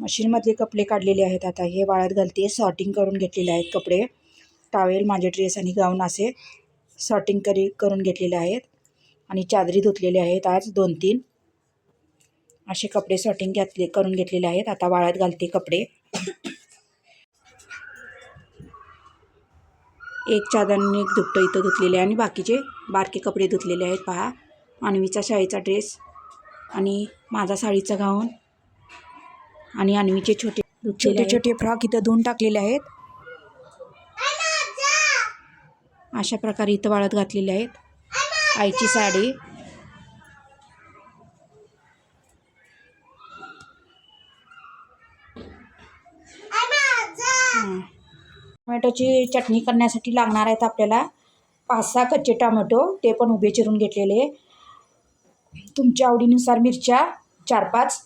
मशीनमधले कपडे काढलेले आहेत. आता हे वाळत घालते. सॉर्टिंग करून घेतलेले आहेत कपडे. टावेल माझे ड्रेस आणि गाऊन असे सॉर्टिंग करी करून घेतलेले आहेत. आणि चादरी धुतलेले आहेत आज दोन तीन असे कपडे सॉर्टिंग घेतले करून घेतलेले आहेत. आता वाळत घालते कपडे. एक चादर आणि एक दुपटं इथं धुतलेले आहे आणि बाकीचे बारके कपडे धुतलेले आहेत पहा. अन्वीचा शाळेचा ड्रेस आणि माझा साडीचा गाऊन आणि अन्वीचे छोटे छोटे छोटे फ्रॉक इथं धुवून टाकलेले आहेत. अशा प्रकारे इथं वाळत घातलेले आहेत. आईची साडी हं. टोमॅटोची चटणी करण्यासाठी लागणार आहेत आपल्याला. पाच सहा कच्चे टोमॅटो ते पण उभे चिरून घेतलेले. तुमच्या आवडीनुसार मिरच्या चार पाच.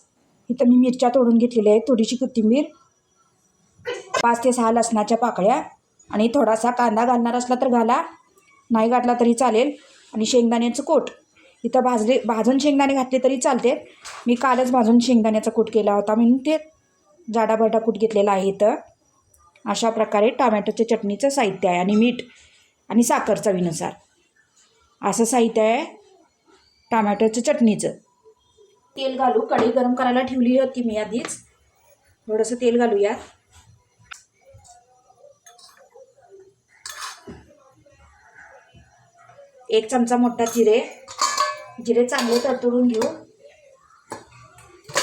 इथं मी मिरच्या तोडून घेतलेल्या आहेत थोडीशी कोथिंबीर. पाच ते सहा लसणाच्या पाकळ्या. आणि थोडासा कांदा घालणार असला तर घाला. नाही घातला तरी चालेल. आणि शेंगदाण्याचं कोट. इथं भाजले भाजून शेंगदाणे घातले तरी चालते. मी कालच भाजून शेंगदाण्याचा कूट केला होता म्हणून ते जाडाभरडा कूट घेतलेला आहे इथं. अशा प्रकारे टोमॅटोच्या चटणीचं साहित्य आहे आणि मीठ आणि साखर चवीनुसार असं साहित्य आहे टोमॅटोचं चटणीचं. तेल घालू. कढई गरम करायला ठेवली होती मी आधीच. थोडंसं तेल घालूया. एक चमचा मोठा जिरे. जिरे चांगले तडतडून घेऊ.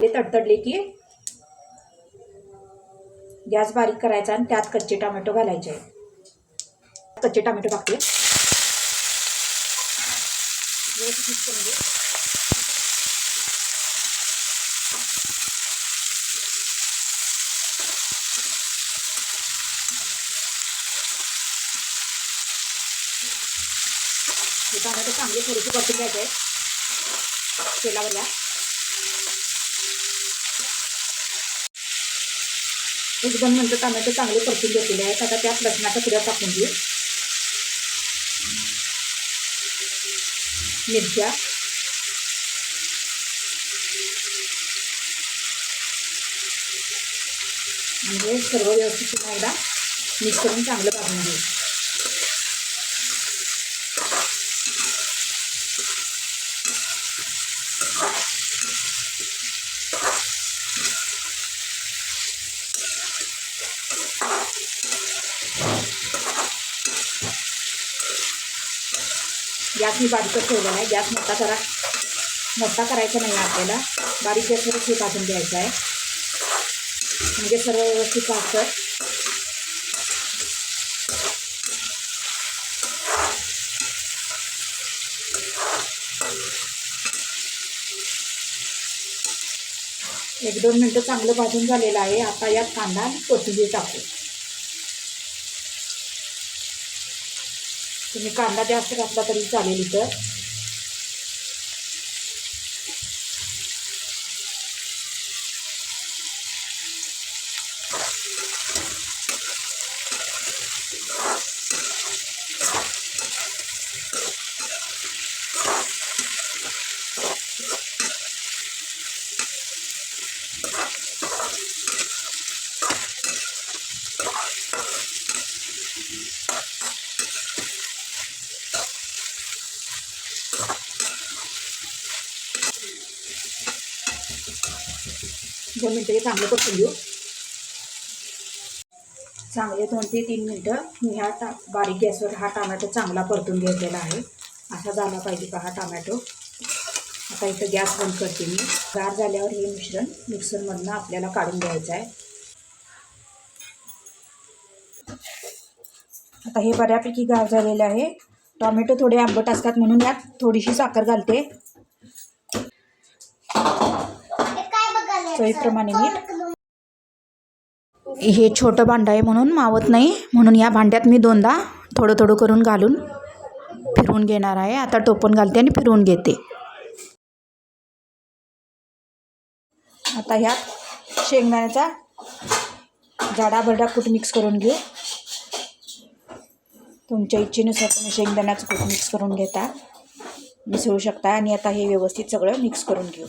ते तडतडले की गॅस बारीक करायचा आणि त्यात कच्चे टोमॅटो घालायचे. कच्चे टोमॅटो टाकते. टोमॅटो चांगले थोडीशी परतून घ्यायचे तेलावर या म्हणजे टोमॅटो चांगले परतून घेतलेले आहेत. आता त्यात लसणाच्या पुड्या टाकून घेऊ मिरच्या. म्हणजे सर्व व्यवस्थित पुन्हा एकदा मिक्स करून चांगलं भाजून घेऊ. गॅस मी बारीकच ठेवलेला आहे गॅस मोठा करा. मोठा करायचा नाही आहे आपल्याला. बारीक गॅसवरच हे भाजून घ्यायचं आहे. म्हणजे सर्व व्यवस्थित भाजतं एक दोन मिनटं चांगलं भाजून झालेलं आहे. आता यात कांदा आणि कोथिंबीर टाकू. तुम्ही कांदा जास्त घातला तरी चालेल इथं. दोन मिनटं हे चांगलं परतून घेऊ. चांगले दोन ते तीन मिनटं मी ह्या टा बारीक गॅसवर हा टोमॅटो चांगला परतून घेतलेला आहे. असा झाला पाहिजे का हा टोमॅटो? आता इथं गॅस बंद करते मी. गार झाल्यावर हे मिश्रण मिक्सरमधनं आपल्याला काढून घ्यायचं आहे. आता हे बऱ्यापैकी गार झालेले आहे. टोमॅटो थोडे आंबट असतात म्हणून यात थोडीशी साखर घालते. चवीप्रमाणे मीठ. हे छोटं भांडं आहे म्हणून मावत नाही. म्हणून या भांड्यात मी दोनदा थोडं थोडं करून घालून फिरवून घेणार आहे. आता टोपण घालते आणि फिरवून घेते. आता ह्यात शेंगदाण्याचा जाडा भरडा कूट मिक्स करून घेऊ. तुमच्या इच्छेनुसार तुम्ही शेंगदाण्याचं कूट मिक्स करून घेता. मिसळू शकता आणि आता हे व्यवस्थित सगळं मिक्स करून घेऊ.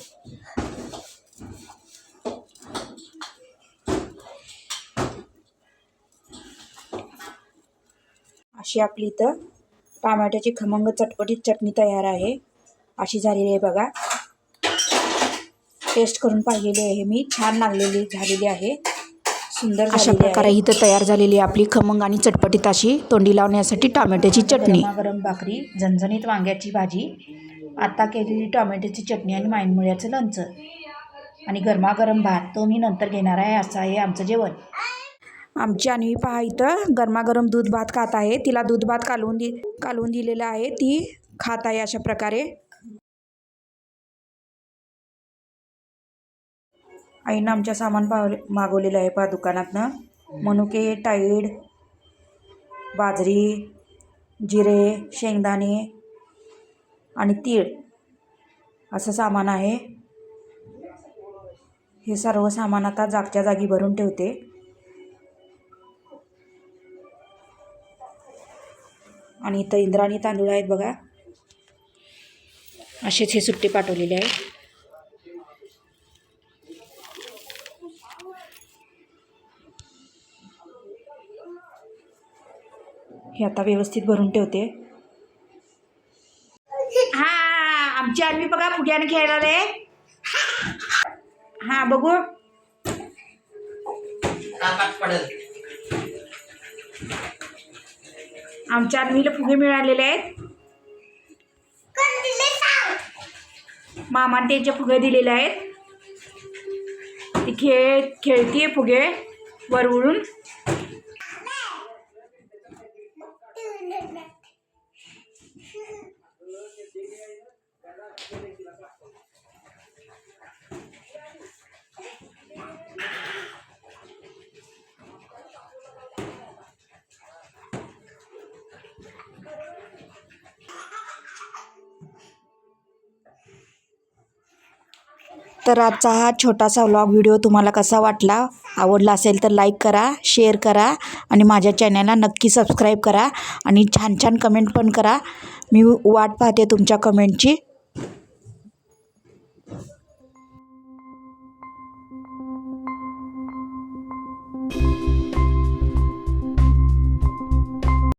अशी आपली इथं. टमाट्याची खमंग चटपटीत चटणी तयार आहे. अशी झालेली आहे बघा. टेस्ट करून पाहिलेली आहे मी. छान लागलेली झालेली आहे. सुंदर अशा प्रकारे इथं तयार झालेली आहे आपली खमंग आणि चटपटीत अशी तोंडी लावण्यासाठी टोमॅटोची चटणी. गरमागरम भाकरी झणझणीत वांग्याची भाजी आता केलेली टोमॅटोची चटणी आणि माईनमुळ्याचं लोणचं. आणि गरमागरम भात तो मी नंतर घेणार आहे असं आहे आमचं जेवण. आमची अन्वी पहा इथं गरमागरम दूध भात खात आहे. तिला दूध भात कालवून दि कालवून दिलेला आहे. ती खात आहे अशा प्रकारे. आईनं आमच्या सामान पावले मागवलेलं आहे पहा दुकानातनं. मनुके टाईड बाजरी जिरे शेंगदाणे आणि तीळ असं सामान आहे. हे सर्व सामान आता जागच्या जागी भरून ठेवते. आणि इथं इंद्राणी तांदूळ आहेत बघा. असेच हे सुट्टी पाठवलेले आहेत. हे आता व्यवस्थित भरून ठेवते. हा आमची आम्ही बघा फुग्याने खेळणार आहे. हा बघू. आमच्या आर्मीला फुगे मिळालेले आहेत. मामाने त्यांचे फुगे दिलेले आहेत. ती खेळ खेळतीये फुगे वर उडून तर आजचा हा छोटासा व्लॉग व्हिडिओ तुम्हाला कसा वाटला आवडला असेल तर लाईक करा शेअर करा आणि माझ्या चॅनलला नक्की सबस्क्राईब करा आणि छान छान कमेंट पण करा. मी वाट पाहते तुमच्या कमेंटची